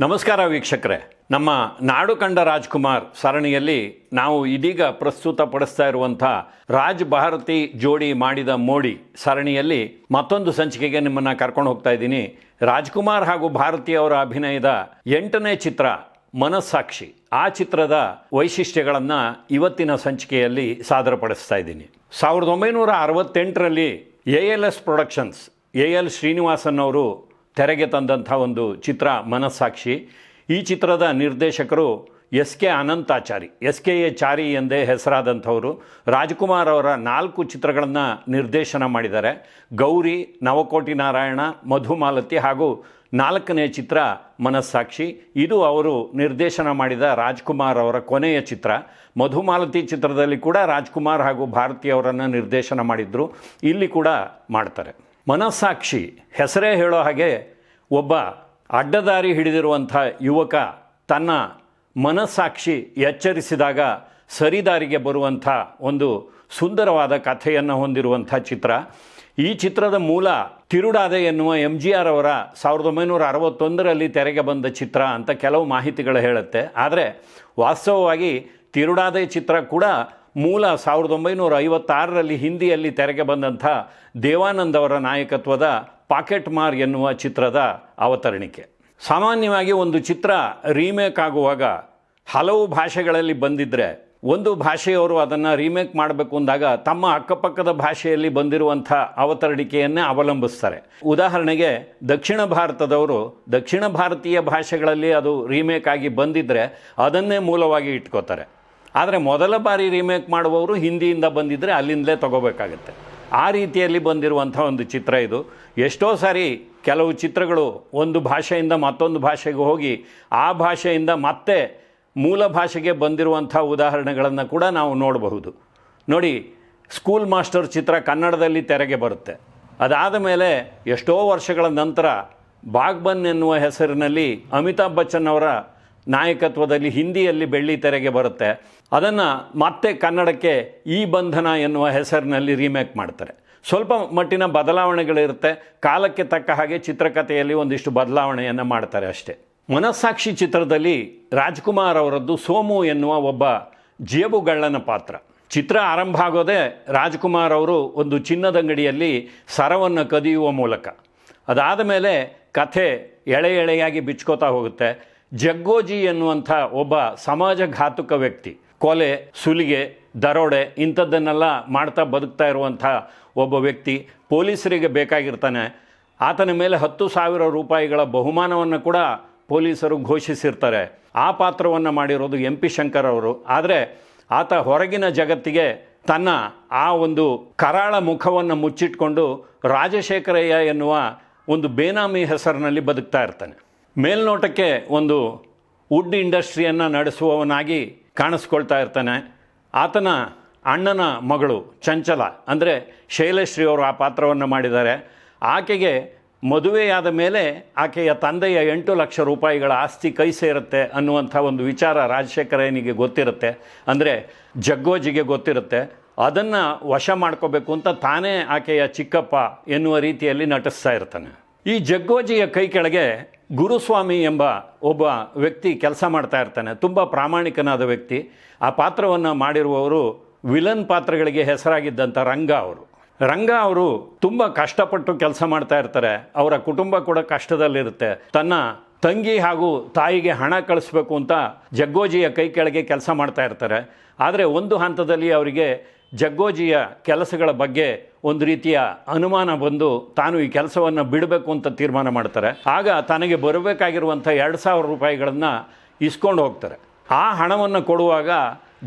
ನಮಸ್ಕಾರ ವೀಕ್ಷಕರೇ. ನಮ್ಮ ನಾಡು ಕಂಡ ರಾಜ್ಕುಮಾರ್ ಸರಣಿಯಲ್ಲಿ ನಾವು ಇದೀಗ ಪ್ರಸ್ತುತಪಡಿಸ್ತಾ ಇರುವಂಥ ರಾಜ್ ಭಾರತಿ ಜೋಡಿ ಮಾಡಿದ ಮೋಡಿ ಸರಣಿಯಲ್ಲಿ ಮತ್ತೊಂದು ಸಂಚಿಕೆಗೆ ನಿಮ್ಮನ್ನು ಕರ್ಕೊಂಡು ಹೋಗ್ತಾ ಇದ್ದೀನಿ. ರಾಜ್ಕುಮಾರ್ ಹಾಗೂ ಭಾರತಿ ಅವರ ಅಭಿನಯದ ಎಂಟನೇ ಚಿತ್ರ ಮನಸ್ಸಾಕ್ಷಿ. ಆ ಚಿತ್ರದ ವೈಶಿಷ್ಟ್ಯಗಳನ್ನು ಇವತ್ತಿನ ಸಂಚಿಕೆಯಲ್ಲಿ ಸಾದರಪಡಿಸ್ತಾ ಇದ್ದೀನಿ. ಸಾವಿರದ ಒಂಬೈನೂರ ಅರವತ್ತೆಂಟರಲ್ಲಿ A L S productions A L Srinivasan ಅವರು ತೆರೆಗೆ ತಂದಂಥ ಒಂದು ಚಿತ್ರ ಮನಸ್ಸಾಕ್ಷಿ. ಈ ಚಿತ್ರದ ನಿರ್ದೇಶಕರು S K Ananthachari. S K A Chari ಎಂದೇ ಹೆಸರಾದಂಥವರು. ರಾಜ್ಕುಮಾರ್ ಅವರ ನಾಲ್ಕು ಚಿತ್ರಗಳನ್ನು ನಿರ್ದೇಶನ ಮಾಡಿದ್ದಾರೆ. ಗೌರಿ, ನವಕೋಟಿ ನಾರಾಯಣ ಮಧುಮಾಲತಿ ಹಾಗೂ ನಾಲ್ಕನೇ ಚಿತ್ರ ಮನಸ್ಸಾಕ್ಷಿ. ಇದು ಅವರು ನಿರ್ದೇಶನ ಮಾಡಿದ ರಾಜ್ಕುಮಾರ್ ಅವರ ಕೊನೆಯ ಚಿತ್ರ. ಮಧುಮಾಲತಿ ಚಿತ್ರದಲ್ಲಿ ಕೂಡ ರಾಜ್ಕುಮಾರ್ ಹಾಗೂ ಭಾರತಿ ಅವರನ್ನು ನಿರ್ದೇಶನ ಮಾಡಿದ್ರು. ಇಲ್ಲಿ ಕೂಡ ಮಾಡ್ತಾರೆ. ಮನಸ್ಸಾಕ್ಷಿ, ಹೆಸರೇ ಹೇಳೋ ಹಾಗೆ ಒಬ್ಬ ಅಡ್ಡದಾರಿ ಹಿಡಿದಿರುವಂಥ ಯುವಕ ತನ್ನ ಮನಸ್ಸಾಕ್ಷಿ ಎಚ್ಚರಿಸಿದಾಗ ಸರಿದಾರಿಗೆ ಬರುವಂಥ ಒಂದು ಸುಂದರವಾದ ಕಥೆಯನ್ನು ಹೊಂದಿರುವಂಥ ಚಿತ್ರ. ಈ ಚಿತ್ರದ ಮೂಲ ತಿರುಡಾದೆ ಎನ್ನುವ ಎಂ ಜಿ ಆರ್ ಅವರ ಸಾವಿರದ ಒಂಬೈನೂರ ಅರವತ್ತೊಂದರಲ್ಲಿ ತೆರೆಗೆ ಬಂದ ಚಿತ್ರ ಅಂತ ಕೆಲವು ಮಾಹಿತಿಗಳು ಹೇಳುತ್ತೆ. ಆದರೆ ವಾಸ್ತವವಾಗಿ ತಿರುಡಾದೆ ಚಿತ್ರ ಕೂಡ ಮೂಲ ಸಾವಿರದ ಒಂಬೈನೂರ ಐವತ್ತಾರರಲ್ಲಿ ಹಿಂದಿಯಲ್ಲಿ ತೆರೆಗೆ ಬಂದಂಥ ದೇವಾನಂದ್ ಅವರ ನಾಯಕತ್ವದ ಪಾಕೆಟ್ ಮಾರ್ ಎನ್ನುವ ಚಿತ್ರದ ಅವತರಣಿಕೆ. ಸಾಮಾನ್ಯವಾಗಿ ಒಂದು ಚಿತ್ರ ರೀಮೇಕ್ ಆಗುವಾಗ ಹಲವು ಭಾಷೆಗಳಲ್ಲಿ ಬಂದಿದ್ದರೆ ಒಂದು ಭಾಷೆಯವರು ಅದನ್ನು ರೀಮೇಕ್ ಮಾಡಬೇಕು ಅಂದಾಗ ತಮ್ಮ ಅಕ್ಕಪಕ್ಕದ ಭಾಷೆಯಲ್ಲಿ ಬಂದಿರುವಂಥ ಅವತರಣಿಕೆಯನ್ನೇ ಅವಲಂಬಿಸ್ತಾರೆ. ಉದಾಹರಣೆಗೆ ದಕ್ಷಿಣ ಭಾರತದವರು ದಕ್ಷಿಣ ಭಾರತೀಯ ಭಾಷೆಗಳಲ್ಲಿ ಅದು ರೀಮೇಕ್ ಆಗಿ ಬಂದಿದ್ದರೆ ಅದನ್ನೇ ಮೂಲವಾಗಿ ಇಟ್ಕೋತಾರೆ. ಆದರೆ ಮೊದಲ ಬಾರಿ ರೀಮೇಕ್ ಮಾಡುವವರು ಹಿಂದಿಯಿಂದ ಬಂದಿದ್ದರೆ ಅಲ್ಲಿಂದಲೇ ತಗೋಬೇಕಾಗತ್ತೆ. ಆ ರೀತಿಯಲ್ಲಿ ಬಂದಿರುವಂಥ ಒಂದು ಚಿತ್ರ ಇದು. ಎಷ್ಟೋ ಸಾರಿ ಕೆಲವು ಚಿತ್ರಗಳು ಒಂದು ಭಾಷೆಯಿಂದ ಮತ್ತೊಂದು ಭಾಷೆಗೆ ಹೋಗಿ ಆ ಭಾಷೆಯಿಂದ ಮತ್ತೆ ಮೂಲ ಭಾಷೆಗೆ ಬಂದಿರುವಂಥ ಉದಾಹರಣೆಗಳನ್ನು ಕೂಡ ನಾವು ನೋಡಬಹುದು. ನೋಡಿ ಸ್ಕೂಲ್ ಮಾಸ್ಟರ್ ಚಿತ್ರ ಕನ್ನಡದಲ್ಲಿ ತೆರೆಗೆ ಬರುತ್ತೆ. ಅದಾದ ಮೇಲೆ ಎಷ್ಟೋ ವರ್ಷಗಳ ನಂತರ ಬಾಗ್ಬನ್ ಎನ್ನುವ ಹೆಸರಿನಲ್ಲಿ ಅಮಿತಾಬ್ ಬಚ್ಚನ್ ಅವರ ನಾಯಕತ್ವದಲ್ಲಿ ಹಿಂದಿಯಲ್ಲಿ ಬೆಳ್ಳಿ ತೆರೆಗೆ ಬರುತ್ತೆ. ಅದನ್ನು ಮತ್ತೆ ಕನ್ನಡಕ್ಕೆ ಈ ಬಂಧನ ಎನ್ನುವ ಹೆಸರಿನಲ್ಲಿ ರೀಮೇಕ್ ಮಾಡ್ತಾರೆ. ಸ್ವಲ್ಪ ಮಟ್ಟಿನ ಬದಲಾವಣೆಗಳಿರುತ್ತೆ. ಕಾಲಕ್ಕೆ ತಕ್ಕ ಹಾಗೆ ಚಿತ್ರಕಥೆಯಲ್ಲಿ ಒಂದಿಷ್ಟು ಬದಲಾವಣೆಯನ್ನು ಮಾಡ್ತಾರೆ ಅಷ್ಟೇ. ಮನಸ್ಸಾಕ್ಷಿ ಚಿತ್ರದಲ್ಲಿ ರಾಜ್ಕುಮಾರ್ ಅವರದ್ದು ಸೋಮು ಎನ್ನುವ ಒಬ್ಬ ಜೇಬುಗಳ್ಳನ ಪಾತ್ರ. ಚಿತ್ರ ಆರಂಭ ಆಗೋದೇ ರಾಜ್ಕುಮಾರ್ ಅವರು ಒಂದು ಚಿನ್ನದಂಗಡಿಯಲ್ಲಿ ಸರವನ್ನು ಕದಿಯುವ ಮೂಲಕ. ಅದಾದ ಮೇಲೆ ಕಥೆ ಎಳೆ ಎಳೆಯಾಗಿ ಬಿಚ್ಕೋತಾ ಹೋಗುತ್ತೆ. ಜಗ್ಗೋಜಿ ಎನ್ನುವಂಥ ಒಬ್ಬ ಸಮಾಜಘಾತುಕ ವ್ಯಕ್ತಿ, ಕೊಲೆ, ಸುಲಿಗೆ, ದರೋಡೆ ಇಂಥದ್ದನ್ನೆಲ್ಲ ಮಾಡ್ತಾ ಬದುಕ್ತಾ ಇರುವಂಥ ಒಬ್ಬ ವ್ಯಕ್ತಿ ಪೊಲೀಸರಿಗೆ ಬೇಕಾಗಿರ್ತಾನೆ. ಆತನ ಮೇಲೆ ಹತ್ತು ಸಾವಿರ ರೂಪಾಯಿಗಳ ಬಹುಮಾನವನ್ನು ಕೂಡ ಪೊಲೀಸರು ಘೋಷಿಸಿರ್ತಾರೆ. ಆ ಪಾತ್ರವನ್ನು ಮಾಡಿರೋದು ಎಂ ಪಿ ಶಂಕರ್ ಅವರು. ಆದರೆ ಆತ ಹೊರಗಿನ ಜಗತ್ತಿಗೆ ತನ್ನ ಆ ಒಂದು ಕರಾಳ ಮುಖವನ್ನು ಮುಚ್ಚಿಟ್ಕೊಂಡು ರಾಜಶೇಖರಯ್ಯ ಎನ್ನುವ ಒಂದು ಬೇನಾಮಿ ಹೆಸರಿನಲ್ಲಿ ಬದುಕ್ತಾ ಇರ್ತಾನೆ. ಮೇಲ್ನೋಟಕ್ಕೆ ಒಂದು ವುಡ್ ಇಂಡಸ್ಟ್ರಿಯನ್ನು ನಡೆಸುವವನಾಗಿ ಕಾಣಿಸ್ಕೊಳ್ತಾ ಇರ್ತಾನೆ. ಆತನ ಅಣ್ಣನ ಮಗಳು ಚಂಚಲ, ಅಂದರೆ ಶೈಲಶ್ರೀ ಅವರು ಆ ಪಾತ್ರವನ್ನು ಮಾಡಿದ್ದಾರೆ. ಆಕೆಗೆ ಮದುವೆಯಾದ ಮೇಲೆ ಆಕೆಯ ತಂದೆಯ ಎಂಟು ಲಕ್ಷ ರೂಪಾಯಿಗಳ ಆಸ್ತಿ ಕೈ ಸೇರುತ್ತೆ ಅನ್ನುವಂಥ ಒಂದು ವಿಚಾರ ರಾಜಶೇಖರಯ್ಯನಿಗೆ ಗೊತ್ತಿರುತ್ತೆ, ಅಂದರೆ ಜಗ್ಗೋಜಿಗೆ ಗೊತ್ತಿರುತ್ತೆ. ಅದನ್ನು ವಶ ಮಾಡ್ಕೋಬೇಕು ಅಂತ ತಾನೇ ಆಕೆಯ ಚಿಕ್ಕಪ್ಪ ಎನ್ನುವ ರೀತಿಯಲ್ಲಿ ನಟಿಸ್ತಾ ಇರ್ತಾನೆ. ಈ ಜಗ್ಗೋಜಿಯ ಕೈ ಕೆಳಗೆ ಗುರುಸ್ವಾಮಿ ಎಂಬ ಒಬ್ಬ ವ್ಯಕ್ತಿ ಕೆಲಸ ಮಾಡ್ತಾ ಇರ್ತಾನೆ, ತುಂಬ ಪ್ರಾಮಾಣಿಕನಾದ ವ್ಯಕ್ತಿ. ಆ ಪಾತ್ರವನ್ನು ಮಾಡಿರುವವರು ವಿಲನ್ ಪಾತ್ರಗಳಿಗೆ ಹೆಸರಾಗಿದ್ದಂಥ ರಂಗ ಅವರು. ರಂಗ ಅವರು ತುಂಬ ಕಷ್ಟಪಟ್ಟು ಕೆಲಸ ಮಾಡ್ತಾ ಇರ್ತಾರೆ, ಅವರ ಕುಟುಂಬ ಕೂಡ ಕಷ್ಟದಲ್ಲಿರುತ್ತೆ. ತನ್ನ ತಂಗಿ ಹಾಗೂ ತಾಯಿಗೆ ಹಣ ಕಳಿಸ್ಬೇಕು ಅಂತ ಜಗ್ಗೋಜಿಯ ಕೈ ಕೆಳಗೆ ಕೆಲಸ ಮಾಡ್ತಾ ಇರ್ತಾರೆ. ಆದರೆ ಒಂದು ಹಂತದಲ್ಲಿ ಅವರಿಗೆ ಜಗ್ಗೋಜಿಯ ಕೆಲಸಗಳ ಬಗ್ಗೆ ಒಂದು ರೀತಿಯ ಅನುಮಾನ ಬಂದು ತಾನು ಈ ಕೆಲಸವನ್ನು ಬಿಡಬೇಕು ಅಂತ ತೀರ್ಮಾನ ಮಾಡ್ತಾರೆ. ಆಗ ತನಗೆ ಬರಬೇಕಾಗಿರುವಂಥ ಎರಡು ಸಾವಿರ ರೂಪಾಯಿಗಳನ್ನು ಇಸ್ಕೊಂಡು ಹೋಗ್ತಾರೆ. ಆ ಹಣವನ್ನು ಕೊಡುವಾಗ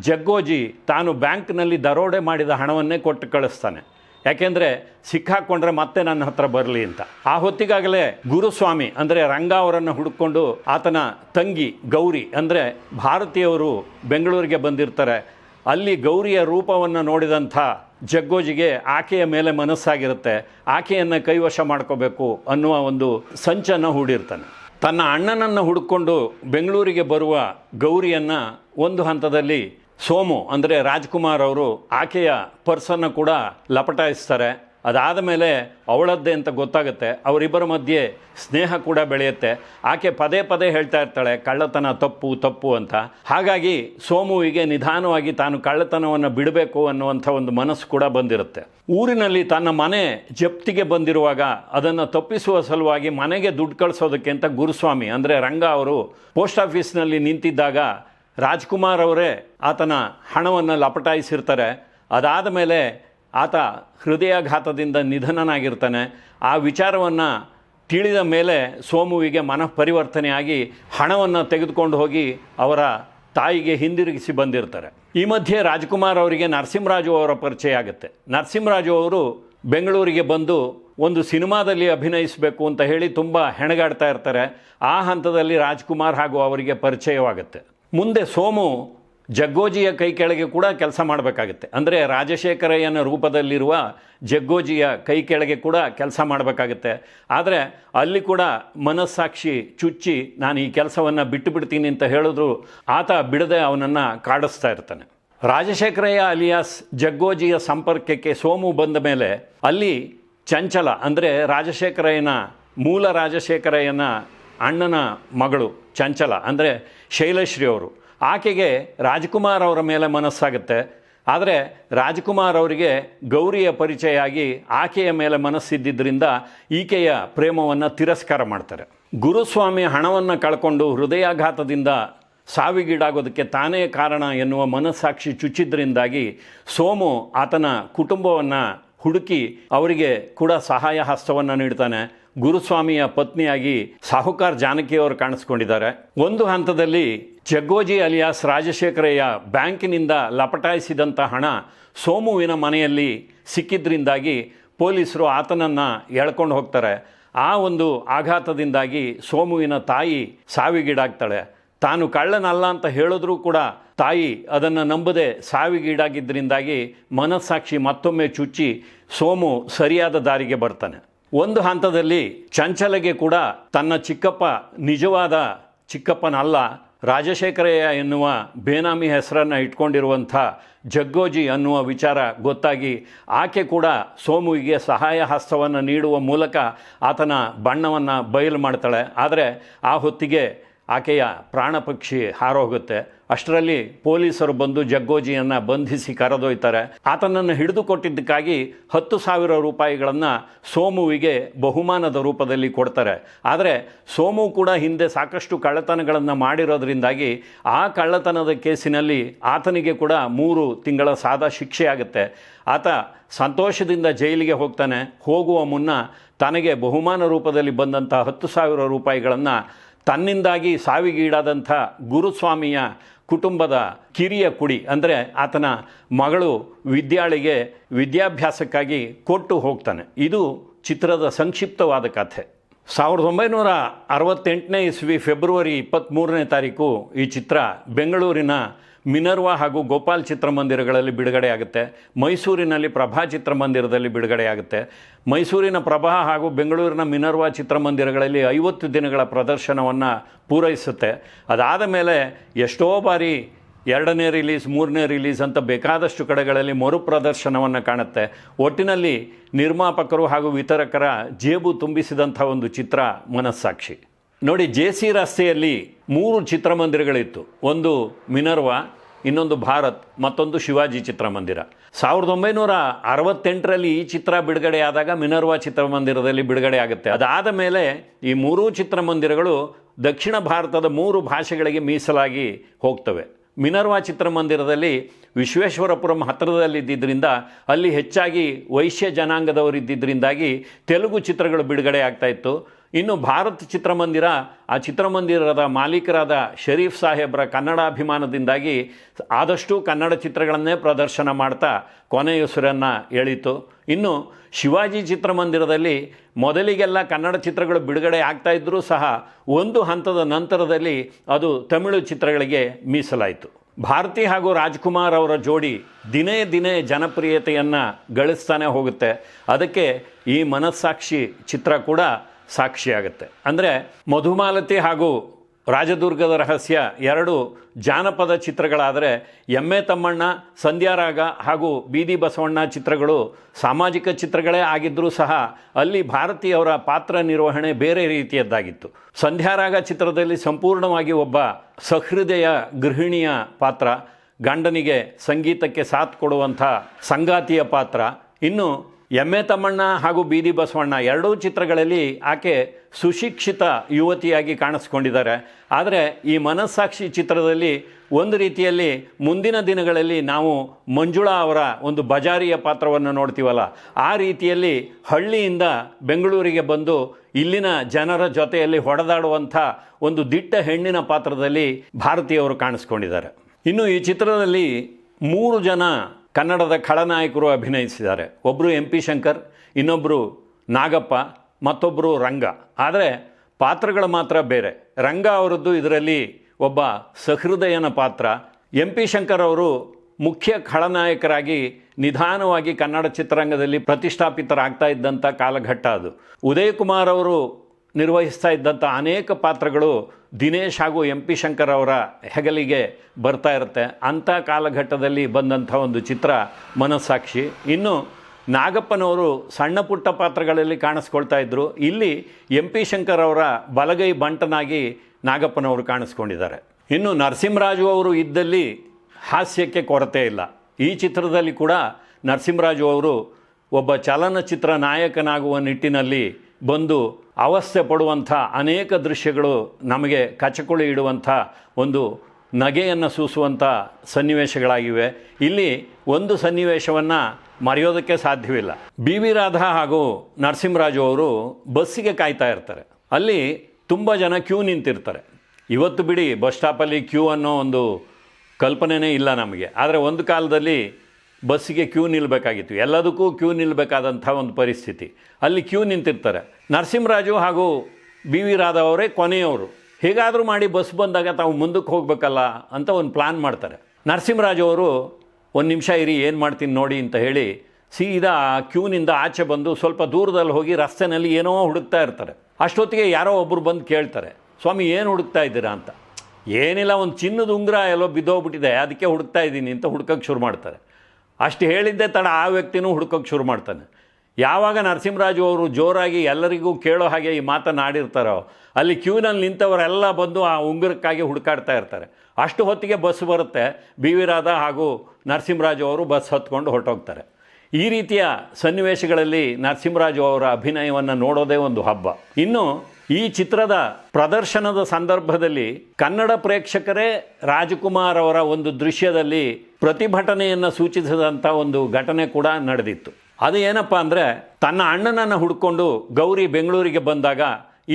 ಜಗ್ಗೋಜಿ ತಾನು ಬ್ಯಾಂಕ್ನಲ್ಲಿ ದರೋಡೆ ಮಾಡಿದ ಹಣವನ್ನೇ ಕೊಟ್ಟು ಕಳಿಸ್ತಾನೆ. ಯಾಕೆಂದರೆ ಸಿಕ್ಕಾಕೊಂಡ್ರೆ ಮತ್ತೆ ನನ್ನ ಹತ್ರ ಬರಲಿ ಅಂತ. ಆ ಹೊತ್ತಿಗಾಗಲೇ ಗುರುಸ್ವಾಮಿ, ಅಂದರೆ ರಂಗ ಅವರನ್ನು ಹುಡುಕೊಂಡು ಆತನ ತಂಗಿ ಗೌರಿ, ಅಂದರೆ ಭಾರತೀಯವರು ಬೆಂಗಳೂರಿಗೆ ಬಂದಿರ್ತಾರೆ. ಅಲ್ಲಿ ಗೌರಿಯ ರೂಪವನ್ನು ನೋಡಿದಂಥ ಜಗ್ಗೋಜಿಗೆ ಆಕೆಯ ಮೇಲೆ ಮನಸ್ಸಾಗಿರುತ್ತೆ. ಆಕೆಯನ್ನು ಕೈವಶ ಮಾಡ್ಕೋಬೇಕು ಅನ್ನುವ ಒಂದು ಸಂಚನ್ನು ಹೂಡಿರ್ತಾನೆ. ತನ್ನ ಅಣ್ಣನನ್ನು ಹುಡುಕೊಂಡು ಬೆಂಗಳೂರಿಗೆ ಬರುವ ಗೌರಿಯನ್ನು ಒಂದು ಹಂತದಲ್ಲಿ ಸೋಮು ಅಂದರೆ ರಾಜ್ಕುಮಾರ್ ಅವರು ಆಕೆಯ ಪರ್ಸನ್ನು ಕೂಡ ಲಪಟಾಯಿಸ್ತಾರೆ. ಅದಾದ ಮೇಲೆ ಅವಳದ್ದೇ ಅಂತ ಗೊತ್ತಾಗುತ್ತೆ. ಅವರಿಬ್ಬರ ಮಧ್ಯೆ ಸ್ನೇಹ ಕೂಡ ಬೆಳೆಯುತ್ತೆ. ಆಕೆ ಪದೇ ಪದೇ ಹೇಳ್ತಾ ಇರ್ತಾಳೆ, ಕಳ್ಳತನ ತಪ್ಪು ತಪ್ಪು ಅಂತ. ಹಾಗಾಗಿ ಸೋಮುವಿಗೆ ನಿಧಾನವಾಗಿ ತಾನು ಕಳ್ಳತನವನ್ನು ಬಿಡಬೇಕು ಅನ್ನುವಂಥ ಒಂದು ಮನಸ್ಸು ಕೂಡ ಬಂದಿರುತ್ತೆ. ಊರಿನಲ್ಲಿ ತನ್ನ ಮನೆ ಜಪ್ತಿಗೆ ಬಂದಿರುವಾಗ ಅದನ್ನು ತಪ್ಪಿಸುವ ಸಲುವಾಗಿ ಮನೆಗೆ ದುಡ್ಡು ಕಳಿಸೋದಕ್ಕೆ ಅಂತ ಗುರುಸ್ವಾಮಿ, ಅಂದರೆ ರಂಗ ಅವರು ಪೋಸ್ಟ್ ಆಫೀಸ್ನಲ್ಲಿ ನಿಂತಿದ್ದಾಗ ರಾಜ್ಕುಮಾರ್ ಅವರೇ ಆತನ ಹಣವನ್ನು ಲಪಟಾಯಿಸಿರ್ತಾರೆ. ಅದಾದ ಮೇಲೆ ಆತ ಹೃದಯಾಘಾತದಿಂದ ನಿಧನನಾಗಿರ್ತಾನೆ. ಆ ವಿಚಾರವನ್ನು ತಿಳಿದ ಮೇಲೆ ಸೋಮುವಿಗೆ ಮನಃ ಪರಿವರ್ತನೆಯಾಗಿ ಹಣವನ್ನು ತೆಗೆದುಕೊಂಡು ಹೋಗಿ ಅವರ ತಾಯಿಗೆ ಹಿಂದಿರುಗಿಸಿ ಬಂದಿರ್ತಾರೆ. ಈ ಮಧ್ಯೆ ರಾಜ್ಕುಮಾರ್ ಅವರಿಗೆ ನರಸಿಂಹರಾಜು ಅವರ ಪರಿಚಯ ಆಗುತ್ತೆ. ನರಸಿಂಹರಾಜು ಅವರು ಬೆಂಗಳೂರಿಗೆ ಬಂದು ಒಂದು ಸಿನಿಮಾದಲ್ಲಿ ಅಭಿನಯಿಸಬೇಕು ಅಂತ ಹೇಳಿ ತುಂಬ ಹೆಣಗಾಡ್ತಾ ಇರ್ತಾರೆ. ಆ ಹಂತದಲ್ಲಿ ರಾಜ್ಕುಮಾರ್ ಹಾಗೂ ಅವರಿಗೆ ಪರಿಚಯವಾಗುತ್ತೆ. ಮುಂದೆ ಸೋಮು ಜಗ್ಗೋಜಿಯ ಕೈ ಕೆಳಗೆ ಕೂಡ ಕೆಲಸ ಮಾಡಬೇಕಾಗುತ್ತೆ. ಅಂದರೆ ರಾಜಶೇಖರಯ್ಯನ ರೂಪದಲ್ಲಿರುವ ಜಗ್ಗೋಜಿಯ ಕೈ ಕೆಳಗೆ ಕೂಡ ಕೆಲಸ ಮಾಡಬೇಕಾಗುತ್ತೆ. ಆದರೆ ಅಲ್ಲಿ ಕೂಡ ಮನಸ್ಸಾಕ್ಷಿ ಚುಚ್ಚಿ, ನಾನು ಈ ಕೆಲಸವನ್ನು ಬಿಟ್ಟು ಬಿಡ್ತೀನಿ ಅಂತ ಹೇಳಿದ್ರು, ಆತ ಬಿಡದೆ ಅವನನ್ನು ಕಾಡಿಸ್ತಾ ಇರ್ತಾನೆ. ರಾಜಶೇಖರಯ್ಯ ಅಲಿಯಾಸ್ ಜಗ್ಗೋಜಿಯ ಸಂಪರ್ಕಕ್ಕೆ ಸೋಮು ಬಂದ ಮೇಲೆ ಅಲ್ಲಿ ಚಂಚಲ, ಅಂದರೆ ರಾಜಶೇಖರಯ್ಯನ ಮೂಲ ರಾಜಶೇಖರಯ್ಯನ ಅಣ್ಣನ ಮಗಳು ಚಂಚಲ, ಅಂದರೆ ಶೈಲಶ್ರೀ ಅವರು ಆಕೆಗೆ ರಾಜ್ಕುಮಾರ್ ಅವರ ಮೇಲೆ ಮನಸ್ಸಾಗುತ್ತೆ. ಆದರೆ ರಾಜ್ಕುಮಾರ್ ಅವರಿಗೆ ಗೌರಿಯ ಪರಿಚಯ ಆಗಿ ಆಕೆಯ ಮೇಲೆ ಮನಸ್ಸಿದ್ದರಿಂದ ಈಕೆಯ ಪ್ರೇಮವನ್ನು ತಿರಸ್ಕಾರ ಮಾಡ್ತಾರೆ. ಗುರುಸ್ವಾಮಿ ಹಣವನ್ನು ಕಳ್ಕೊಂಡು ಹೃದಯಾಘಾತದಿಂದ ಸಾವಿಗೀಡಾಗೋದಕ್ಕೆ ತಾನೇ ಕಾರಣ ಎನ್ನುವ ಮನಸ್ಸಾಕ್ಷಿ ಚುಚ್ಚಿದ್ರಿಂದಾಗಿ ಸೋಮು ಆತನ ಕುಟುಂಬವನ್ನು ಹುಡುಕಿ ಅವರಿಗೆ ಕೂಡ ಸಹಾಯ ಹಸ್ತವನ್ನು ನೀಡ್ತಾನೆ. ಗುರುಸ್ವಾಮಿಯ ಪತ್ನಿಯಾಗಿ ಸಾಹುಕಾರ್ ಜಾನಕಿಯವರು ಕಾಣಿಸ್ಕೊಂಡಿದ್ದಾರೆ. ಒಂದು ಹಂತದಲ್ಲಿ ಜಗ್ಗೋಜಿ ಅಲಿಯಾಸ್ ರಾಜಶೇಖರಯ್ಯ ಬ್ಯಾಂಕಿನಿಂದ ಲಪಟಾಯಿಸಿದಂಥ ಹಣ ಸೋಮುವಿನ ಮನೆಯಲ್ಲಿ ಸಿಕ್ಕಿದ್ರಿಂದಾಗಿ ಪೊಲೀಸರು ಆತನನ್ನು ಎಳ್ಕೊಂಡು ಹೋಗ್ತಾರೆ. ಆ ಒಂದು ಆಘಾತದಿಂದಾಗಿ ಸೋಮುವಿನ ತಾಯಿ ಸಾವಿಗೀಡಾಗ್ತಾಳೆ. ತಾನು ಕಳ್ಳನಲ್ಲ ಅಂತ ಹೇಳಿದ್ರೂ ಕೂಡ ತಾಯಿ ಅದನ್ನು ನಂಬದೆ ಸಾವಿಗೀಡಾಗಿದ್ದರಿಂದಾಗಿ ಮನಸ್ಸಾಕ್ಷಿ ಮತ್ತೊಮ್ಮೆ ಚುಚ್ಚಿ ಸೋಮು ಸರಿಯಾದ ದಾರಿಗೆ ಬರ್ತಾನೆ. ಒಂದು ಹಂತದಲ್ಲಿ ಚಂಚಲಗೆ ಕೂಡ ತನ್ನ ಚಿಕ್ಕಪ್ಪ ನಿಜವಾದ ಚಿಕ್ಕಪ್ಪನಲ್ಲ. ರಾಜಶೇಖರಯ್ಯ ಎನ್ನುವ ಬೇನಾಮಿ ಹೆಸರನ್ನು ಇಟ್ಕೊಂಡಿರುವಂಥ ಜಗ್ಗೋಜಿ ಅನ್ನುವ ವಿಚಾರ ಗೊತ್ತಾಗಿ ಆಕೆ ಕೂಡ ಸೋಮುವಿಗೆ ಸಹಾಯ ಹಸ್ತವನ್ನು ನೀಡುವ ಮೂಲಕ ಆತನ ಬಣ್ಣವನ್ನು ಬಯಲು ಮಾಡ್ತಾಳೆ. ಆದರೆ ಆ ಹೊತ್ತಿಗೆ ಆಕೆಯ ಪ್ರಾಣ ಪಕ್ಷಿ ಹಾರೋಗುತ್ತೆ. ಅಷ್ಟರಲ್ಲಿ ಪೊಲೀಸರು ಬಂದು ಜಗ್ಗೋಜಿಯನ್ನು ಬಂಧಿಸಿ ಕರೆದೊಯ್ತಾರೆ. ಆತನನ್ನು ಹಿಡಿದುಕೊಟ್ಟಿದ್ದಕ್ಕಾಗಿ ಹತ್ತು ಸಾವಿರ ರೂಪಾಯಿಗಳನ್ನು ಸೋಮುವಿಗೆ ಬಹುಮಾನದ ರೂಪದಲ್ಲಿ ಕೊಡ್ತಾರೆ. ಆದರೆ ಸೋಮು ಕೂಡ ಹಿಂದೆ ಸಾಕಷ್ಟು ಕಳ್ಳತನಗಳನ್ನು ಮಾಡಿರೋದ್ರಿಂದಾಗಿ ಆ ಕಳ್ಳತನದ ಕೇಸಿನಲ್ಲಿ ಆತನಿಗೆ ಕೂಡ ಮೂರು ತಿಂಗಳ ಸಾದಾ ಶಿಕ್ಷೆ ಆಗುತ್ತೆ ಆತ ಸಂತೋಷದಿಂದ ಜೈಲಿಗೆ ಹೋಗ್ತಾನೆ. ಹೋಗುವ ಮುನ್ನ ತನಗೆ ಬಹುಮಾನ ರೂಪದಲ್ಲಿ ಬಂದಂಥ ಹತ್ತು ಸಾವಿರ ರೂಪಾಯಿಗಳನ್ನು ತನ್ನಿಂದಾಗಿ ಸಾವಿಗೀಡಾದಂಥ ಗುರುಸ್ವಾಮಿಯ ಕುಟುಂಬದ ಕಿರಿಯ ಕುಡಿ, ಅಂದರೆ ಆತನ ಮಗಳು ವಿದ್ಯಾಳಿಗೆ ವಿದ್ಯಾಭ್ಯಾಸಕ್ಕಾಗಿ ಕೊಟ್ಟು ಹೋಗ್ತಾನೆ. ಇದು ಚಿತ್ರದ ಸಂಕ್ಷಿಪ್ತವಾದ ಕಥೆ. ಸಾವಿರದ ಒಂಬೈನೂರ ಅರವತ್ತೆಂಟನೇ ಇಸ್ವಿ ಫೆಬ್ರವರಿ ಇಪ್ಪತ್ತ್ಮೂರನೇ ತಾರೀಕು ಈ ಚಿತ್ರ ಬೆಂಗಳೂರಿನ ಮಿನರ್ವಾ ಹಾಗೂ ಗೋಪಾಲ್ ಚಿತ್ರಮಂದಿರಗಳಲ್ಲಿ ಬಿಡುಗಡೆಯಾಗುತ್ತೆ. ಮೈಸೂರಿನಲ್ಲಿ ಪ್ರಭಾ ಚಿತ್ರಮಂದಿರದಲ್ಲಿ ಬಿಡುಗಡೆಯಾಗುತ್ತೆ. ಮೈಸೂರಿನ ಪ್ರಭಾ ಹಾಗೂ ಬೆಂಗಳೂರಿನ ಮಿನರ್ವಾ ಚಿತ್ರಮಂದಿರಗಳಲ್ಲಿ ಐವತ್ತು ದಿನಗಳ ಪ್ರದರ್ಶನವನ್ನು ಪೂರೈಸುತ್ತೆ. ಅದಾದ ಮೇಲೆ ಎಷ್ಟೋ ಬಾರಿ ಎರಡನೇ ರಿಲೀಸ್, ಮೂರನೇ ರಿಲೀಸ್ ಅಂತ ಬೇಕಾದಷ್ಟು ಕಡೆಗಳಲ್ಲಿ ಮರುಪ್ರದರ್ಶನವನ್ನು ಕಾಣುತ್ತೆ. ಒಟ್ಟಿನಲ್ಲಿ ನಿರ್ಮಾಪಕರು ಹಾಗೂ ವಿತರಕರ ಜೇಬು ತುಂಬಿಸಿದಂಥ ಒಂದು ಚಿತ್ರ, ಮನಸ್ಸಾಕ್ಷಿ. ನೋಡಿ, ಜೆ ಸಿ ರಸ್ತೆಯಲ್ಲಿ ಮೂರು ಚಿತ್ರಮಂದಿರಗಳಿತ್ತು. ಒಂದು ಮಿನರ್ವಾ, ಇನ್ನೊಂದು ಭಾರತ್, ಮತ್ತೊಂದು ಶಿವಾಜಿ ಚಿತ್ರಮಂದಿರ. ಸಾವಿರದ ಒಂಬೈನೂರ ಅರವತ್ತೆಂಟರಲ್ಲಿ ಈ ಚಿತ್ರ ಬಿಡುಗಡೆಯಾದಾಗ ಮಿನರ್ವಾ ಚಿತ್ರಮಂದಿರದಲ್ಲಿ ಬಿಡುಗಡೆ ಆಗುತ್ತೆ. ಅದಾದ ಮೇಲೆ ಈ ಮೂರೂ ಚಿತ್ರಮಂದಿರಗಳು ದಕ್ಷಿಣ ಭಾರತದ ಮೂರು ಭಾಷೆಗಳಿಗೆ ಮೀಸಲಾಗಿ ಹೋಗ್ತವೆ. ಮಿನರ್ವಾ ಚಿತ್ರಮಂದಿರದಲ್ಲಿ ವಿಶ್ವೇಶ್ವರಪುರಂ ಹತ್ತಿರದಲ್ಲಿದ್ದರಿಂದ ಅಲ್ಲಿ ಹೆಚ್ಚಾಗಿ ವೈಶ್ಯ ಜನಾಂಗದವರಿದ್ದರಿಂದಾಗಿ ತೆಲುಗು ಚಿತ್ರಗಳು ಬಿಡುಗಡೆ ಆಗ್ತಾ ಇತ್ತು. ಇನ್ನು ಭಾರತ್ ಚಿತ್ರಮಂದಿರ, ಆ ಚಿತ್ರಮಂದಿರದ ಮಾಲೀಕರಾದ ಶರೀಫ್ ಸಾಹೇಬ್ರ ಕನ್ನಡಾಭಿಮಾನದಿಂದಾಗಿ ಆದಷ್ಟು ಕನ್ನಡ ಚಿತ್ರಗಳನ್ನೇ ಪ್ರದರ್ಶನ ಮಾಡ್ತಾ ಕೊನೆಯುಸಿರನ್ನು ಎಳೀತು. ಇನ್ನು ಶಿವಾಜಿ ಚಿತ್ರಮಂದಿರದಲ್ಲಿ ಮೊದಲಿಗೆಲ್ಲ ಕನ್ನಡ ಚಿತ್ರಗಳು ಬಿಡುಗಡೆ ಆಗ್ತಾ ಇದ್ದರೂ ಸಹ ಒಂದು ಹಂತದ ನಂತರದಲ್ಲಿ ಅದು ತಮಿಳು ಚಿತ್ರಗಳಿಗೆ ಮೀಸಲಾಯಿತು. ಭಾರತಿ ಹಾಗೂ ರಾಜ್ಕುಮಾರ್ ಅವರ ಜೋಡಿ ದಿನೇ ದಿನೇ ಜನಪ್ರಿಯತೆಯನ್ನು ಗಳಿಸ್ತಾನೆ ಹೋಗುತ್ತೆ. ಅದಕ್ಕೆ ಈ ಮನಸ್ಸಾಕ್ಷಿ ಚಿತ್ರ ಕೂಡ ಸಾಕ್ಷಿಯಾಗುತ್ತೆ. ಅಂದರೆ ಮಧುಮಾಲತಿ ಹಾಗೂ ರಾಜದುರ್ಗದ ರಹಸ್ಯ ಎರಡು ಜಾನಪದ ಚಿತ್ರಗಳಾದರೆ ಎಮ್ಮೆ ತಮ್ಮಣ್ಣ ಸಂಧ್ಯಾರಾಗ ಹಾಗೂ ಬೀದಿ ಬಸವಣ್ಣ ಚಿತ್ರಗಳು ಸಾಮಾಜಿಕ ಚಿತ್ರಗಳೇ ಆಗಿದ್ದರೂ ಸಹ ಅಲ್ಲಿ ಭಾರತೀಯವರ ಪಾತ್ರ ನಿರ್ವಹಣೆ ಬೇರೆ ರೀತಿಯದ್ದಾಗಿತ್ತು. ಸಂಧ್ಯಾರಾಗ ಚಿತ್ರದಲ್ಲಿ ಸಂಪೂರ್ಣವಾಗಿ ಒಬ್ಬ ಸಹೃದಯ ಗೃಹಿಣಿಯ ಪಾತ್ರ, ಗಂಡನಿಗೆ ಸಂಗೀತಕ್ಕೆ ಸಾಥ್ ಕೊಡುವಂಥ ಸಂಗಾತಿಯ ಪಾತ್ರ, ಇನ್ನು ಎಮ್ಮೆ ತಮ್ಮಣ್ಣ ಹಾಗೂ ಬೀದಿ ಬಸವಣ್ಣ ಎರಡೂ ಚಿತ್ರಗಳಲ್ಲಿ ಆಕೆ ಸುಶಿಕ್ಷಿತ ಯುವತಿಯಾಗಿ ಕಾಣಿಸ್ಕೊಂಡಿದ್ದಾರೆ. ಆದರೆ ಈ ಮನಸ್ಸಾಕ್ಷಿ ಚಿತ್ರದಲ್ಲಿ ಒಂದು ರೀತಿಯಲ್ಲಿ ಮುಂದಿನ ದಿನಗಳಲ್ಲಿ ನಾವು ಮಂಜುಳಾ ಅವರ ಒಂದು ಬಜಾರಿಯ ಪಾತ್ರವನ್ನು ನೋಡ್ತೀವಲ್ಲ, ಆ ರೀತಿಯಲ್ಲಿ ಹಳ್ಳಿಯಿಂದ ಬೆಂಗಳೂರಿಗೆ ಬಂದು ಇಲ್ಲಿನ ಜನರ ಜೊತೆಯಲ್ಲಿ ಹೊಡೆದಾಡುವಂಥ ಒಂದು ದಿಟ್ಟ ಹೆಣ್ಣಿನ ಪಾತ್ರದಲ್ಲಿ ಭಾರತೀಯವರು ಕಾಣಿಸ್ಕೊಂಡಿದ್ದಾರೆ. ಇನ್ನು ಈ ಚಿತ್ರದಲ್ಲಿ ಮೂರು ಜನ ಕನ್ನಡದ ಖಳನಾಯಕರು ಅಭಿನಯಿಸಿದ್ದಾರೆ. ಒಬ್ಬರು ಎಂ ಪಿ ಶಂಕರ್ ಇನ್ನೊಬ್ಬರು ನಾಗಪ್ಪ ಮತ್ತೊಬ್ಬರು ರಂಗ. ಆದರೆ ಪಾತ್ರಗಳು ಮಾತ್ರ ಬೇರೆ. ರಂಗ ಅವರದ್ದು ಇದರಲ್ಲಿ ಒಬ್ಬ ಸಹೃದಯನ ಪಾತ್ರ. ಎಂ ಪಿ ಶಂಕರ್ ಅವರು ಮುಖ್ಯ ಖಳನಾಯಕರಾಗಿ ನಿಧಾನವಾಗಿ ಕನ್ನಡ ಚಿತ್ರರಂಗದಲ್ಲಿ ಪ್ರತಿಷ್ಠಾಪಿತರಾಗ್ತಾ ಇದ್ದಂಥ ಕಾಲಘಟ್ಟ ಅದು. ಉದಯಕುಮಾರ್ ಅವರು ನಿರ್ವಹಿಸ್ತಾ ಇದ್ದಂಥ ಅನೇಕ ಪಾತ್ರಗಳು ದಿನೇಶ್ ಹಾಗೂ ಎಂ ಪಿ ಶಂಕರ್ ಅವರ ಹೆಗಲಿಗೆ ಬರ್ತಾ ಇರುತ್ತೆ. ಅಂಥ ಕಾಲಘಟ್ಟದಲ್ಲಿ ಬಂದಂಥ ಒಂದು ಚಿತ್ರ ಮನಸ್ಸಾಕ್ಷಿ. ಇನ್ನು ನಾಗಪ್ಪನವರು ಸಣ್ಣ ಪುಟ್ಟ ಪಾತ್ರಗಳಲ್ಲಿ ಕಾಣಿಸ್ಕೊಳ್ತಾ ಇದ್ದರು ಇಲ್ಲಿ ಎಂ ಪಿ ಶಂಕರ್ ಅವರ ಬಲಗೈ ಬಂಟನಾಗಿ ನಾಗಪ್ಪನವರು ಕಾಣಿಸ್ಕೊಂಡಿದ್ದಾರೆ. ಇನ್ನು ನರಸಿಂಹರಾಜು ಅವರು ಇದ್ದಲ್ಲಿ ಹಾಸ್ಯಕ್ಕೆ ಕೊರತೆ ಇಲ್ಲ. ಈ ಚಿತ್ರದಲ್ಲಿ ಕೂಡ ನರಸಿಂಹರಾಜು ಅವರು ಒಬ್ಬ ಚಲನಚಿತ್ರ ನಾಯಕನಾಗುವ ನಿಟ್ಟಿನಲ್ಲಿ ಬಂದು ಅವಸ್ಥೆ ಪಡುವಂಥ ಅನೇಕ ದೃಶ್ಯಗಳು ನಮಗೆ ಕಚಕುಳಿ ಇಡುವಂಥ ಒಂದು ನಗೆಯನ್ನು ಸೂಸುವಂಥ ಸನ್ನಿವೇಶಗಳಾಗಿವೆ. ಇಲ್ಲಿ ಒಂದು ಸನ್ನಿವೇಶವನ್ನು ಮರೆಯೋದಕ್ಕೆ ಸಾಧ್ಯವಿಲ್ಲ. ಬಿ ವಿ ರಾಧಾ ಹಾಗೂ ನರಸಿಂಹರಾಜು ಅವರು ಬಸ್ಸಿಗೆ ಕಾಯ್ತಾ ಇರ್ತಾರೆ. ಅಲ್ಲಿ ತುಂಬ ಜನ ಕ್ಯೂ ನಿಂತಿರ್ತಾರೆ. ಇವತ್ತು ಬಿಡಿ, ಬಸ್ ಸ್ಟಾಪಲ್ಲಿ ಕ್ಯೂ ಅನ್ನೋ ಒಂದು ಕಲ್ಪನೆಯೇ ಇಲ್ಲ ನಮಗೆ. ಆದರೆ ಒಂದು ಕಾಲದಲ್ಲಿ ಬಸ್ಸಿಗೆ ಕ್ಯೂ ನಿಲ್ಲಬೇಕಾಗಿತ್ತು ಎಲ್ಲದಕ್ಕೂ ಕ್ಯೂ ನಿಲ್ಲಬೇಕಾದಂಥ ಒಂದು ಪರಿಸ್ಥಿತಿ. ಅಲ್ಲಿ ಕ್ಯೂ ನಿಂತಿರ್ತಾರೆ. ನರಸಿಂಹರಾಜು ಹಾಗೂ ಬಿ ವಿ ರಾಧವ್ ಅವರೇ ಕೊನೆಯವರು. ಹೇಗಾದರೂ ಮಾಡಿ ಬಸ್ ಬಂದಾಗ ತಾವು ಮುಂದಕ್ಕೆ ಹೋಗಬೇಕಲ್ಲ ಅಂತ ಒಂದು ಪ್ಲ್ಯಾನ್ ಮಾಡ್ತಾರೆ. ನರಸಿಂಹರಾಜು ಅವರು, ಒಂದು ನಿಮಿಷ ಇರಿ, ಏನು ಮಾಡ್ತೀನಿ ನೋಡಿ ಅಂತ ಹೇಳಿ ಸೀದಾ ಕ್ಯೂನಿಂದ ಆಚೆ ಬಂದು ಸ್ವಲ್ಪ ದೂರದಲ್ಲಿ ಹೋಗಿ ರಸ್ತೆನಲ್ಲಿ ಏನೋ ಹುಡುಕ್ತಾ ಇರ್ತಾರೆ. ಅಷ್ಟೊತ್ತಿಗೆ ಯಾರೋ ಒಬ್ಬರು ಬಂದು ಕೇಳ್ತಾರೆ, ಸ್ವಾಮಿ, ಏನು ಹುಡುಕ್ತಾ ಇದ್ದೀರಾ ಅಂತ? ಏನಿಲ್ಲ, ಒಂದು ಚಿನ್ನದ ಉಂಗುರ ಎಲ್ಲೋ ಬಿದ್ದೋಗ್ಬಿಟ್ಟಿದೆ, ಅದಕ್ಕೆ ಹುಡುಕ್ತಾ ಇದ್ದೀನಿ ಅಂತ ಹುಡ್ಕಕ್ಕೆ ಶುರು ಮಾಡ್ತಾರೆ. ಅಷ್ಟು ಹೇಳಿದ್ದೆ ತಡ ಆ ವ್ಯಕ್ತಿನೂ ಹುಡ್ಕೋಕ್ಕೆ ಶುರು ಮಾಡ್ತಾನೆ. ಯಾವಾಗ ನರಸಿಂಹರಾಜು ಅವರು ಜೋರಾಗಿ ಎಲ್ಲರಿಗೂ ಕೇಳೋ ಹಾಗೆ ಈ ಮಾತನ್ನು ಆಡಿರ್ತಾರೋ, ಅಲ್ಲಿ ಕ್ಯೂನಲ್ಲಿ ನಿಂತವರೆಲ್ಲ ಬಂದು ಆ ಉಂಗುರಕ್ಕಾಗಿ ಹುಡುಕಾಡ್ತಾ ಇರ್ತಾರೆ. ಅಷ್ಟು ಹೊತ್ತಿಗೆ ಬಸ್ ಬರುತ್ತೆ ಬಿ ವಿ ರಾಧಾ ಹಾಗೂ ನರಸಿಂಹರಾಜು ಅವರು ಬಸ್ ಹತ್ಕೊಂಡು ಹೊರಟೋಗ್ತಾರೆ. ಈ ರೀತಿಯ ಸನ್ನಿವೇಶಗಳಲ್ಲಿ ನರಸಿಂಹರಾಜು ಅವರ ಅಭಿನಯವನ್ನು ನೋಡೋದೇ ಒಂದು ಹಬ್ಬ. ಇನ್ನು ಈ ಚಿತ್ರದ ಪ್ರದರ್ಶನದ ಸಂದರ್ಭದಲ್ಲಿ ಕನ್ನಡ ಪ್ರೇಕ್ಷಕರೇ ರಾಜಕುಮಾರ್ ಅವರ ಒಂದು ದೃಶ್ಯದಲ್ಲಿ ಪ್ರತಿಭಟನೆಯನ್ನು ಸೂಚಿಸಿದಂಥ ಒಂದು ಘಟನೆ ಕೂಡ ನಡೆದಿತ್ತು. ಅದು ಏನಪ್ಪ ಅಂದರೆ ತನ್ನ ಅಣ್ಣನನ್ನು ಹುಡ್ಕೊಂಡು ಗೌರಿ ಬೆಂಗಳೂರಿಗೆ ಬಂದಾಗ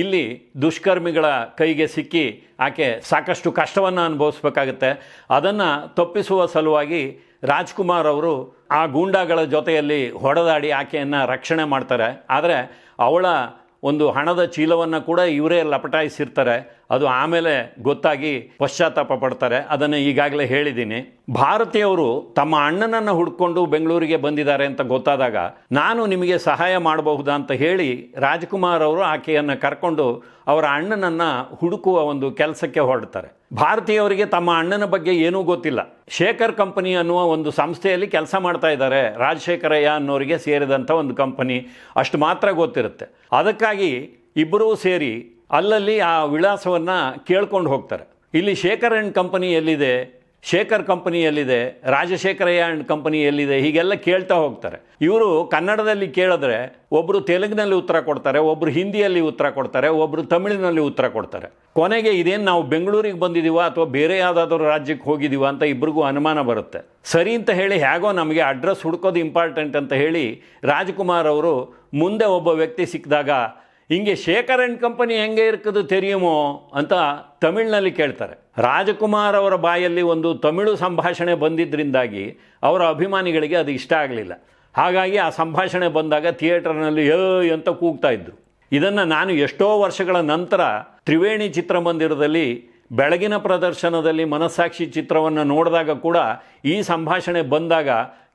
ಇಲ್ಲಿ ದುಷ್ಕರ್ಮಿಗಳ ಕೈಗೆ ಸಿಕ್ಕಿ ಆಕೆ ಸಾಕಷ್ಟು ಕಷ್ಟವನ್ನು ಅನುಭವಿಸ್ಬೇಕಾಗತ್ತೆ. ಅದನ್ನು ತಪ್ಪಿಸುವ ಸಲುವಾಗಿ ರಾಜ್ಕುಮಾರ್ ಅವರು ಆ ಗೂಂಡಾಗಳ ಜೊತೆಯಲ್ಲಿ ಹೊಡೆದಾಡಿ ಆಕೆಯನ್ನು ರಕ್ಷಣೆ ಮಾಡ್ತಾರೆ. ಆದರೆ ಅವಳ ಒಂದು ಹಣದ ಚೀಲವನ್ನು ಕೂಡ ಇವರೇ ಲಪಟಾಯಿಸಿರ್ತಾರೆ. ಅದು ಆಮೇಲೆ ಗೊತ್ತಾಗಿ ಪಶ್ಚಾತ್ತಾಪ ಪಡ್ತಾರೆ. ಅದನ್ನು ಈಗಾಗಲೇ ಹೇಳಿದ್ದೀನಿ. ಭಾರತೀಯವರು ತಮ್ಮ ಅಣ್ಣನನ್ನು ಹುಡ್ಕೊಂಡು ಬೆಂಗಳೂರಿಗೆ ಬಂದಿದ್ದಾರೆ ಅಂತ ಗೊತ್ತಾದಾಗ ನಾನು ನಿಮಗೆ ಸಹಾಯ ಮಾಡಬಹುದಾ ಅಂತ ಹೇಳಿ ರಾಜ್ಕುಮಾರ್ ಅವರು ಆಕೆಯನ್ನು ಕರ್ಕೊಂಡು ಅವರ ಅಣ್ಣನನ್ನು ಹುಡುಕುವ ಒಂದು ಕೆಲಸಕ್ಕೆ ಹೊರಡ್ತಾರೆ. ಭಾರತೀಯವರಿಗೆ ತಮ್ಮ ಅಣ್ಣನ ಬಗ್ಗೆ ಏನೂ ಗೊತ್ತಿಲ್ಲ. ಶೇಖರ್ ಕಂಪನಿ ಅನ್ನುವ ಒಂದು ಸಂಸ್ಥೆಯಲ್ಲಿ ಕೆಲಸ ಮಾಡ್ತಾ ಇದ್ದಾರೆ. ರಾಜಶೇಖರಯ್ಯ ಅನ್ನೋರಿಗೆ ಸೇರಿದಂಥ ಒಂದು ಕಂಪನಿ. ಅಷ್ಟು ಮಾತ್ರ ಗೊತ್ತಿರುತ್ತೆ. ಅದಕ್ಕಾಗಿ ಇಬ್ಬರೂ ಸೇರಿ ಅಲ್ಲಲ್ಲಿ ಆ ವಿಳಾಸವನ್ನು ಕೇಳ್ಕೊಂಡು ಹೋಗ್ತಾರೆ. ಇಲ್ಲಿ ಶೇಖರ್ ಅಂಡ್ ಕಂಪನಿ ಎಲ್ಲಿದೆ? ಶೇಖರ್ ಕಂಪನಿ ಎಲ್ಲಿದೆ ರಾಜಶೇಖರಯ್ಯ ಆ್ಯಂಡ್ ಕಂಪನಿ ಎಲ್ಲಿದೆ ಹೀಗೆಲ್ಲ ಕೇಳ್ತಾ ಹೋಗ್ತಾರೆ. ಇವರು ಕನ್ನಡದಲ್ಲಿ ಕೇಳಿದ್ರೆ ಒಬ್ಬರು ತೆಲುಗಿನಲ್ಲಿ ಉತ್ತರ ಕೊಡ್ತಾರೆ ಒಬ್ಬರು ಹಿಂದಿಯಲ್ಲಿ ಉತ್ತರ ಕೊಡ್ತಾರೆ ಒಬ್ಬರು ತಮಿಳಿನಲ್ಲಿ ಉತ್ತರ ಕೊಡ್ತಾರೆ. ಕೊನೆಗೆ ಇದೇನು ನಾವು ಬೆಂಗಳೂರಿಗೆ ಬಂದಿದ್ದೀವ ಅಥವಾ ಬೇರೆ ಯಾವುದಾದ್ರೂ ರಾಜ್ಯಕ್ಕೆ ಹೋಗಿದ್ದೀವ ಅಂತ ಇಬ್ರಿಗೂ ಅನುಮಾನ ಬರುತ್ತೆ. ಸರಿ ಅಂತ ಹೇಳಿ ಹೇಗೋ ನಮಗೆ ಅಡ್ರೆಸ್ ಹುಡ್ಕೋದು ಇಂಪಾರ್ಟೆಂಟ್ ಅಂತ ಹೇಳಿ ರಾಜ್ಕುಮಾರ್ ಅವರು ಮುಂದೆ ಒಬ್ಬ ವ್ಯಕ್ತಿ ಸಿಕ್ಕಿದಾಗ ಹಿಂಗೆ ಶೇಖರ್ ಆ್ಯಂಡ್ ಕಂಪನಿ ಹೆಂಗೆ ಇರ್ಕದು ತೆರೆಯುಮೋ ಅಂತ ತಮಿಳಿನಲ್ಲಿ ಕೇಳ್ತಾರೆ. ರಾಜಕುಮಾರ್ ಅವರ ಬಾಯಲ್ಲಿ ಒಂದು ತಮಿಳು ಸಂಭಾಷಣೆ ಬಂದಿದ್ದರಿಂದಾಗಿ ಅವರ ಅಭಿಮಾನಿಗಳಿಗೆ ಅದು ಇಷ್ಟ ಆಗಲಿಲ್ಲ. ಹಾಗಾಗಿ ಆ ಸಂಭಾಷಣೆ ಬಂದಾಗ ಥಿಯೇಟರ್ನಲ್ಲಿ ಏ ಅಂತ ಕೂಗ್ತಾ ಇದ್ದರು ಇದನ್ನು ನಾನು ಎಷ್ಟೋ ವರ್ಷಗಳ ನಂತರ ತ್ರಿವೇಣಿ ಚಿತ್ರಮಂದಿರದಲ್ಲಿ ಬೆಳಗಿನ ಪ್ರದರ್ಶನದಲ್ಲಿ ಮನಸ್ಸಾಕ್ಷಿ ಚಿತ್ರವನ್ನು ನೋಡಿದಾಗ ಕೂಡ ಈ ಸಂಭಾಷಣೆ ಬಂದಾಗ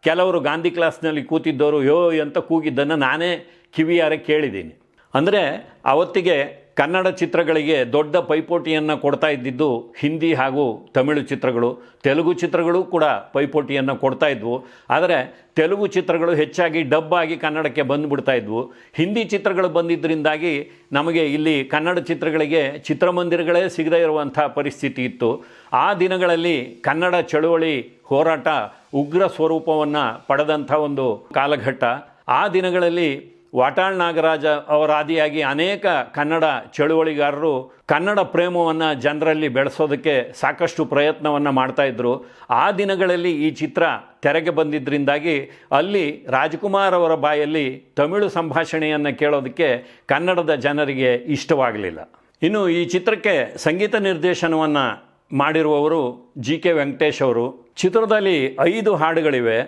ಕೆಲವರು ಗಾಂಧಿ ಕ್ಲಾಸ್ನಲ್ಲಿ ಕೂತಿದ್ದವರು ಯೋ ಅಂತ ಕೂಗಿದ್ದನ್ನು ನಾನೇ ಕಿವಿಯಾರೆ ಕೇಳಿದ್ದೀನಿ. ಅಂದರೆ ಅವತ್ತಿಗೆ ಕನ್ನಡ ಚಿತ್ರಗಳಿಗೆ ದೊಡ್ಡ ಪೈಪೋಟಿಯನ್ನು ಕೊಡ್ತಾ ಇದ್ದಿದ್ದು ಹಿಂದಿ ಹಾಗೂ ತಮಿಳು ಚಿತ್ರಗಳು. ತೆಲುಗು ಚಿತ್ರಗಳು ಕೂಡ ಪೈಪೋಟಿಯನ್ನು ಕೊಡ್ತಾ ಇದ್ವು. ಆದರೆ ತೆಲುಗು ಚಿತ್ರಗಳು ಹೆಚ್ಚಾಗಿ ಡಬ್ ಆಗಿ ಕನ್ನಡಕ್ಕೆ ಬಂದುಬಿಡ್ತಾ ಇದ್ವು. ಹಿಂದಿ ಚಿತ್ರಗಳು ಬಂದಿದ್ದರಿಂದಾಗಿ ನಮಗೆ ಇಲ್ಲಿ ಕನ್ನಡ ಚಿತ್ರಗಳಿಗೆ ಚಿತ್ರಮಂದಿರಗಳೇ ಸಿಗದೇ ಇರುವಂಥ ಪರಿಸ್ಥಿತಿ ಇತ್ತು. ಆ ದಿನಗಳಲ್ಲಿ ಕನ್ನಡ ಚಳುವಳಿ ಹೋರಾಟ ಉಗ್ರ ಸ್ವರೂಪವನ್ನು ಪಡೆದಂಥ ಒಂದು ಕಾಲಘಟ್ಟ. ಆ ದಿನಗಳಲ್ಲಿ ವಾಟಾಳ್ ನಾಗರಾಜ ಅವರಾದಿಯಾಗಿ ಅನೇಕ ಕನ್ನಡ ಚಳುವಳಿಗಾರರು ಕನ್ನಡ ಪ್ರೇಮವನ್ನು ಜನರಲ್ಲಿ ಬೆಳೆಸೋದಕ್ಕೆ ಸಾಕಷ್ಟು ಪ್ರಯತ್ನವನ್ನು ಮಾಡ್ತಾಯಿದ್ರು ಆ ದಿನಗಳಲ್ಲಿ ಈ ಚಿತ್ರ ತೆರೆಗೆ ಬಂದಿದ್ದರಿಂದಾಗಿ ಅಲ್ಲಿ ರಾಜ್ಕುಮಾರ್ ಅವರ ಬಾಯಲ್ಲಿ ತಮಿಳು ಸಂಭಾಷಣೆಯನ್ನು ಕೇಳೋದಕ್ಕೆ ಕನ್ನಡದ ಜನರಿಗೆ ಇಷ್ಟವಾಗಲಿಲ್ಲ. ಇನ್ನು ಈ ಚಿತ್ರಕ್ಕೆ ಸಂಗೀತ ನಿರ್ದೇಶನವನ್ನು ಮಾಡಿರುವವರು ಜಿ ಕೆ ವೆಂಕಟೇಶ್ ಅವರು. ಚಿತ್ರದಲ್ಲಿ ಐದು ಹಾಡುಗಳಿವೆ.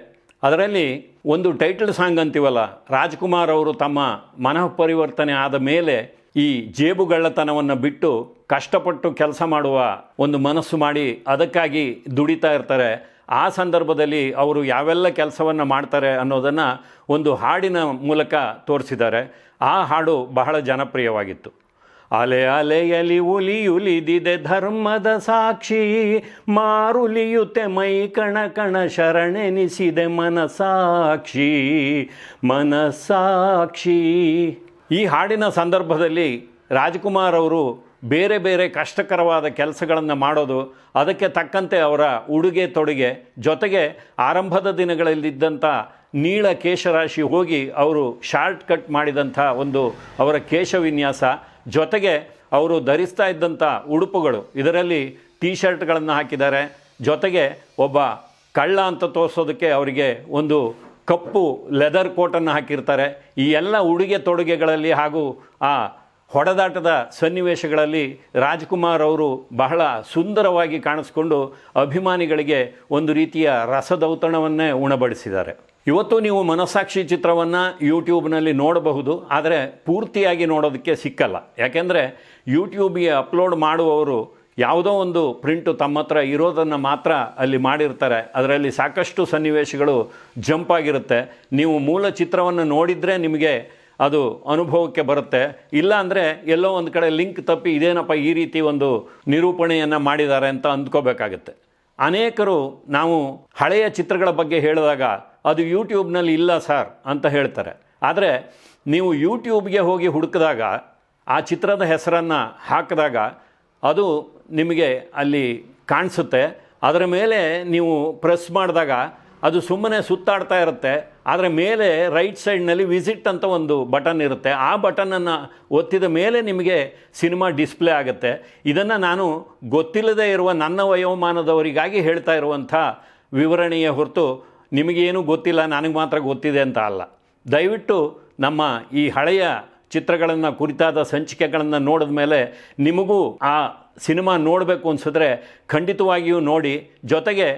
ಅದರಲ್ಲಿ ಒಂದು ಟೈಟಲ್ ಸಾಂಗ್ ಅಂತೀವಲ್ಲ, ರಾಜ್ಕುಮಾರ್ ಅವರು ತಮ್ಮ ಮನಃ ಪರಿವರ್ತನೆ ಆದ ಮೇಲೆ ಈ ಜೇಬುಗಳ್ಳತನವನ್ನು ಬಿಟ್ಟು ಕಷ್ಟಪಟ್ಟು ಕೆಲಸ ಮಾಡುವ ಒಂದು ಮನಸ್ಸು ಮಾಡಿ ಅದಕ್ಕಾಗಿ ದುಡಿತಾ ಇರ್ತಾರೆ. ಆ ಸಂದರ್ಭದಲ್ಲಿ ಅವರು ಯಾವೆಲ್ಲ ಕೆಲಸವನ್ನು ಮಾಡ್ತಾರೆ ಅನ್ನೋದನ್ನು ಒಂದು ಹಾಡಿನ ಮೂಲಕ ತೋರಿಸಿದ್ದಾರೆ. ಆ ಹಾಡು ಬಹಳ ಜನಪ್ರಿಯವಾಗಿತ್ತು. ಅಲೆ ಅಲೆಯಲಿ ಉಲಿಯುಲಿದಿದೆ ಧರ್ಮದ ಸಾಕ್ಷಿ. ಮಾರುಲಿಯುತೆ ಮೈ ಕಣ ಕಣ ಶರಣೆನಿಸಿದೆ ಮನಸಾಕ್ಷಿ ಮನಸಾಕ್ಷಿ ಈ ಹಾಡಿನ ಸಂದರ್ಭದಲ್ಲಿ ರಾಜ್ಕುಮಾರ್ ಅವರು ಬೇರೆ ಬೇರೆ ಕಷ್ಟಕರವಾದ ಕೆಲಸಗಳನ್ನು ಮಾಡೋದು, ಅದಕ್ಕೆ ತಕ್ಕಂತೆ ಅವರ ಉಡುಗೆ ತೊಡುಗೆ, ಜೊತೆಗೆ ಆರಂಭದ ದಿನಗಳಲ್ಲಿದ್ದಂಥ ನೀಳ ಕೇಶರಾಶಿ ಹೋಗಿ ಅವರು ಶಾರ್ಟ್ ಕಟ್ ಮಾಡಿದಂಥ ಒಂದು ಅವರ ಕೇಶ ವಿನ್ಯಾಸ ಜೊತೆಗೆ ಅವರು ಧರಿಸ್ತಾ ಇದ್ದಂಥ ಉಡುಪುಗಳು, ಇದರಲ್ಲಿ ಟೀ ಶರ್ಟ್ಗಳನ್ನು ಹಾಕಿದ್ದಾರೆ. ಜೊತೆಗೆ ಒಬ್ಬ ಕಳ್ಳ ಅಂತ ತೋರಿಸೋದಕ್ಕೆ ಅವರಿಗೆ ಒಂದು ಕಪ್ಪು ಲೆದರ್ ಕೋಟನ್ನು ಹಾಕಿರ್ತಾರೆ. ಈ ಎಲ್ಲ ಉಡುಗೆ ತೊಡುಗೆಗಳಲ್ಲಿ ಹಾಗೂ ಆ ಹೊಡೆದಾಟದ ಸನ್ನಿವೇಶಗಳಲ್ಲಿ ರಾಜ್ಕುಮಾರ್ ಅವರು ಬಹಳ ಸುಂದರವಾಗಿ ಕಾಣಿಸ್ಕೊಂಡು ಅಭಿಮಾನಿಗಳಿಗೆ ಒಂದು ರೀತಿಯ ರಸದೌತಣವನ್ನೇ ಉಣಬಡಿಸಿದ್ದಾರೆ. ಇವತ್ತು ನೀವು ಮನಸ್ಸಾಕ್ಷಿ ಚಿತ್ರವನ್ನು ಯೂಟ್ಯೂಬ್ನಲ್ಲಿ ನೋಡಬಹುದು, ಆದರೆ ಪೂರ್ತಿಯಾಗಿ ನೋಡೋದಕ್ಕೆ ಸಿಕ್ಕಲ್ಲ. ಯಾಕೆಂದರೆ ಯೂಟ್ಯೂಬಿಗೆ ಅಪ್ಲೋಡ್ ಮಾಡುವವರು ಯಾವುದೋ ಒಂದು ಪ್ರಿಂಟು ತಮ್ಮ ಹತ್ರ ಇರೋದನ್ನು ಮಾತ್ರ ಅಲ್ಲಿ ಮಾಡಿರ್ತಾರೆ. ಅದರಲ್ಲಿ ಸಾಕಷ್ಟು ಸನ್ನಿವೇಶಗಳು ಜಂಪ್ ಆಗಿರುತ್ತೆ. ನೀವು ಮೂಲ ಚಿತ್ರವನ್ನು ನೋಡಿದರೆ ನಿಮಗೆ ಅದು ಅನುಭವಕ್ಕೆ ಬರುತ್ತೆ. ಇಲ್ಲ ಅಂದರೆ ಎಲ್ಲೋ ಒಂದು ಕಡೆ ಲಿಂಕ್ ತಪ್ಪಿ ಇದೇನಪ್ಪ ಈ ರೀತಿ ಒಂದು ನಿರೂಪಣೆಯನ್ನು ಮಾಡಿದ್ದಾರೆ ಅಂತ ಅಂದ್ಕೋಬೇಕಾಗತ್ತೆ. ಅನೇಕರು ನಾವು ಹಳೆಯ ಚಿತ್ರಗಳ ಬಗ್ಗೆ ಹೇಳಿದಾಗ ಅದು ಯೂಟ್ಯೂಬ್ನಲ್ಲಿ ಇಲ್ಲ ಸರ್ ಅಂತ ಹೇಳ್ತಾರೆ. ಆದರೆ ನೀವು ಯೂಟ್ಯೂಬ್ಗೆ ಹೋಗಿ ಹುಡುಕಿದಾಗ, ಆ ಚಿತ್ರದ ಹೆಸರನ್ನು ಹಾಕಿದಾಗ ಅದು ನಿಮಗೆ ಅಲ್ಲಿ ಕಾಣಿಸುತ್ತೆ. ಅದರ ಮೇಲೆ ನೀವು ಪ್ರೆಸ್ ಮಾಡಿದಾಗ ಅದು ಸುಮ್ಮನೆ ಸುತ್ತಾಡ್ತಾ ಇರುತ್ತೆ. ಆದರೆ ಮೇಲೆ ರೈಟ್ ಸೈಡ್ನಲ್ಲಿ ವಿಸಿಟ್ ಅಂತ ಒಂದು ಬಟನ್ ಇರುತ್ತೆ. ಆ ಬಟನನ್ನು ಒತ್ತಿದ ಮೇಲೆ ನಿಮಗೆ ಸಿನಿಮಾ ಡಿಸ್ಪ್ಲೇ ಆಗುತ್ತೆ. ಇದನ್ನು ನಾನು ಗೊತ್ತಿಲ್ಲದೆ ಇರುವ ನನ್ನ ವಯೋಮಾನದವರಿಗಾಗಿ ಹೇಳ್ತಾ ಇರುವಂಥ ವಿವರಣೆಯ ಹೊರತು ನಿಮಗೇನು ಗೊತ್ತಿಲ್ಲ, ನನಗೆ ಮಾತ್ರ ಗೊತ್ತಿದೆ ಅಂತ ಅಲ್ಲ. ದಯವಿಟ್ಟು ನಮ್ಮ ಈ ಹಳೆಯ ಚಿತ್ರಗಳನ್ನು, ಕುರಿತಾದ ಸಂಚಿಕೆಗಳನ್ನು ನೋಡಿದ ಮೇಲೆ ನಿಮಗೂ ಆ ಸಿನಿಮಾ ನೋಡಬೇಕು ಅನಿಸಿದ್ರೆ ಖಂಡಿತವಾಗಿಯೂ ನೋಡಿ. ಜೊತೆಗೆ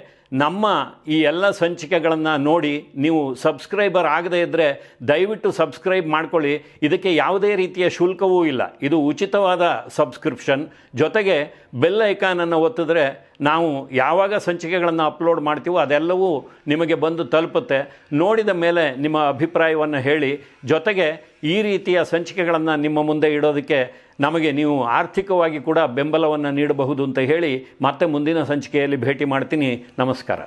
ನಮ್ಮ ಈ ಎಲ್ಲ ಸಂಚಿಕೆಗಳನ್ನು ನೋಡಿ ನೀವು ಸಬ್ಸ್ಕ್ರೈಬರ್ ಆಗದೇ ಇದ್ದರೆ ದಯವಿಟ್ಟು ಸಬ್ಸ್ಕ್ರೈಬ್ ಮಾಡ್ಕೊಳ್ಳಿ. ಇದಕ್ಕೆ ಯಾವುದೇ ರೀತಿಯ ಶುಲ್ಕವೂ ಇಲ್ಲ. ಇದು ಉಚಿತವಾದ ಸಬ್ಸ್ಕ್ರಿಪ್ಷನ್. ಜೊತೆಗೆ ಬೆಲ್ ಐಕಾನನ್ನು ಒತ್ತಿದ್ರೆ ನಾವು ಯಾವಾಗ ಸಂಚಿಕೆಗಳನ್ನು ಅಪ್ಲೋಡ್ ಮಾಡ್ತೀವೋ ಅದೆಲ್ಲವೂ ನಿಮಗೆ ಬಂದು ತಲುಪುತ್ತೆ. ನೋಡಿದ ಮೇಲೆ ನಿಮ್ಮ ಅಭಿಪ್ರಾಯವನ್ನು ಹೇಳಿ. ಜೊತೆಗೆ ಈ ರೀತಿಯ ಸಂಚಿಕೆಗಳನ್ನು ನಿಮ್ಮ ಮುಂದೆ ಇಡೋದಕ್ಕೆ ನಮಗೆ ನೀವು ಆರ್ಥಿಕವಾಗಿ ಕೂಡ ಬೆಂಬಲವನ್ನು ನೀಡಬಹುದು ಅಂತ ಹೇಳಿ ಮತ್ತೆ ಮುಂದಿನ ಸಂಚಿಕೆಯಲ್ಲಿ ಭೇಟಿ ಮಾಡ್ತೀನಿ. ನಮಸ್ಕಾರ.